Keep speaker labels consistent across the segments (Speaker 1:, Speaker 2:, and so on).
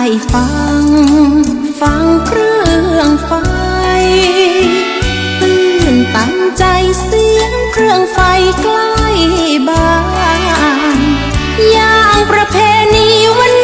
Speaker 1: ฟัง ฟังเครื่องไฟตื่นตานใจเสียงเครื่องไฟใกล้บ้าน อย่างประเพณีวัน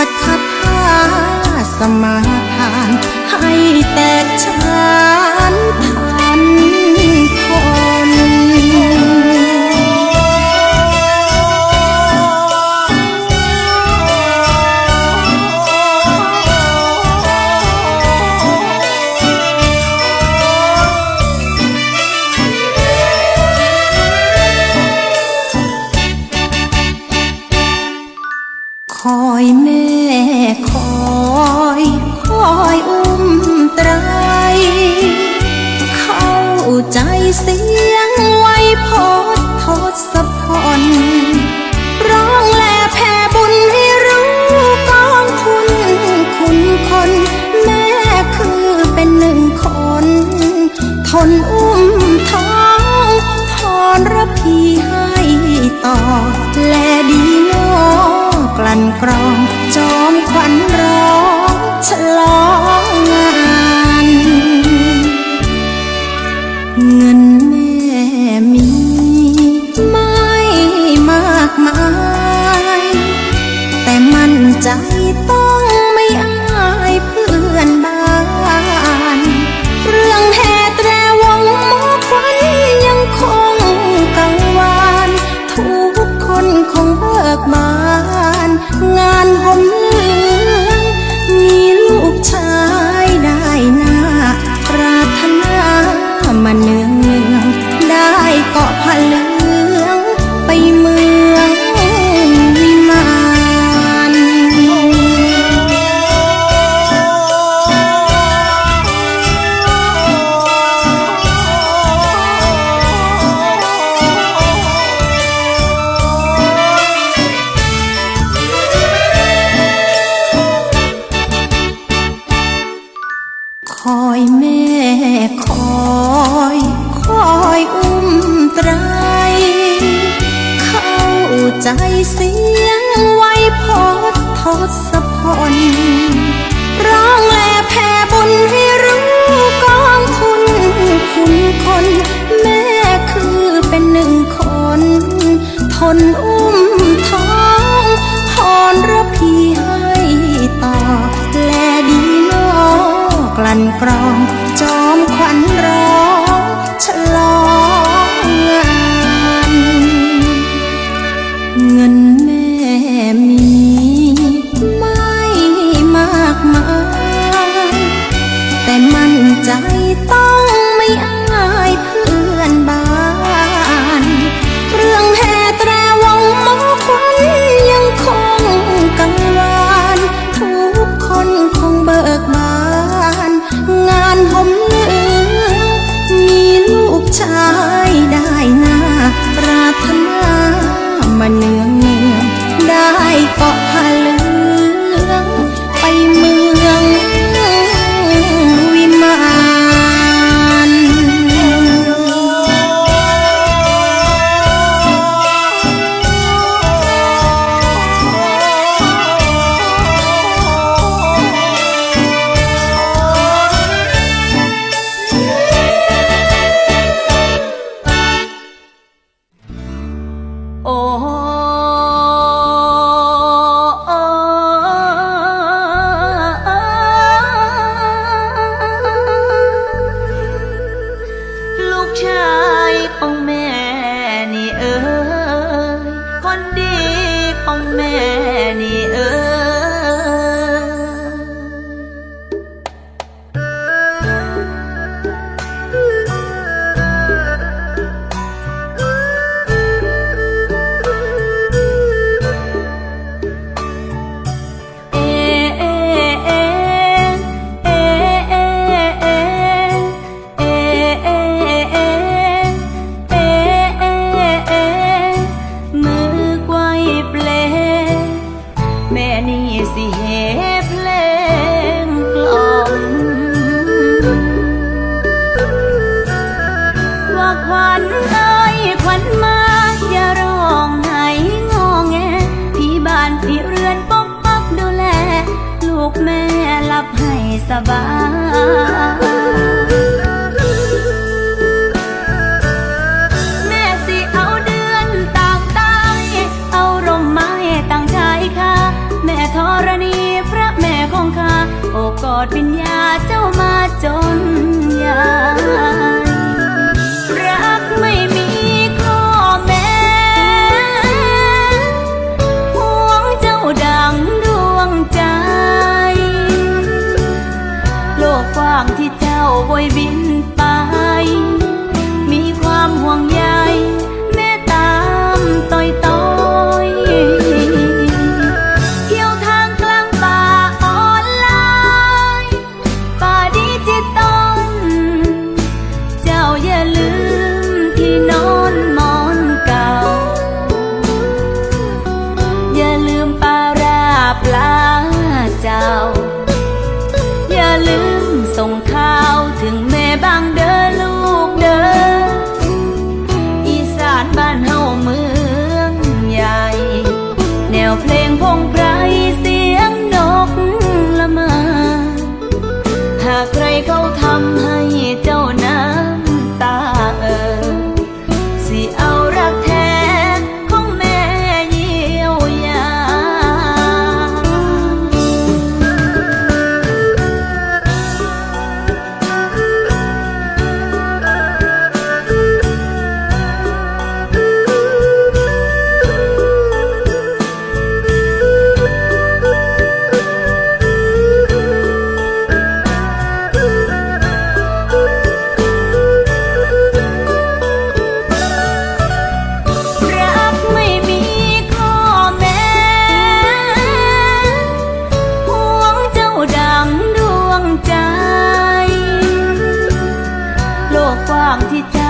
Speaker 1: วดคาถาสมาทานให้แตกชา ทนอุ้มท้องทพรระพีให้ต่อ แลดีนอกลั่นกรอง จอมขวัญร้องฉลองงาน นอุ ឆាយបងមេ อ
Speaker 2: ดวิญญา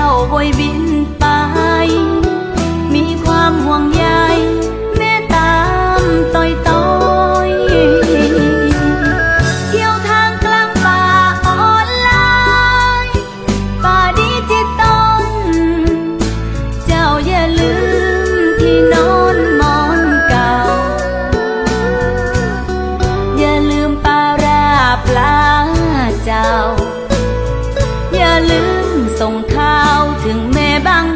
Speaker 2: จ้าโบยบินไป มีความห่วงใย thương mẹ bằng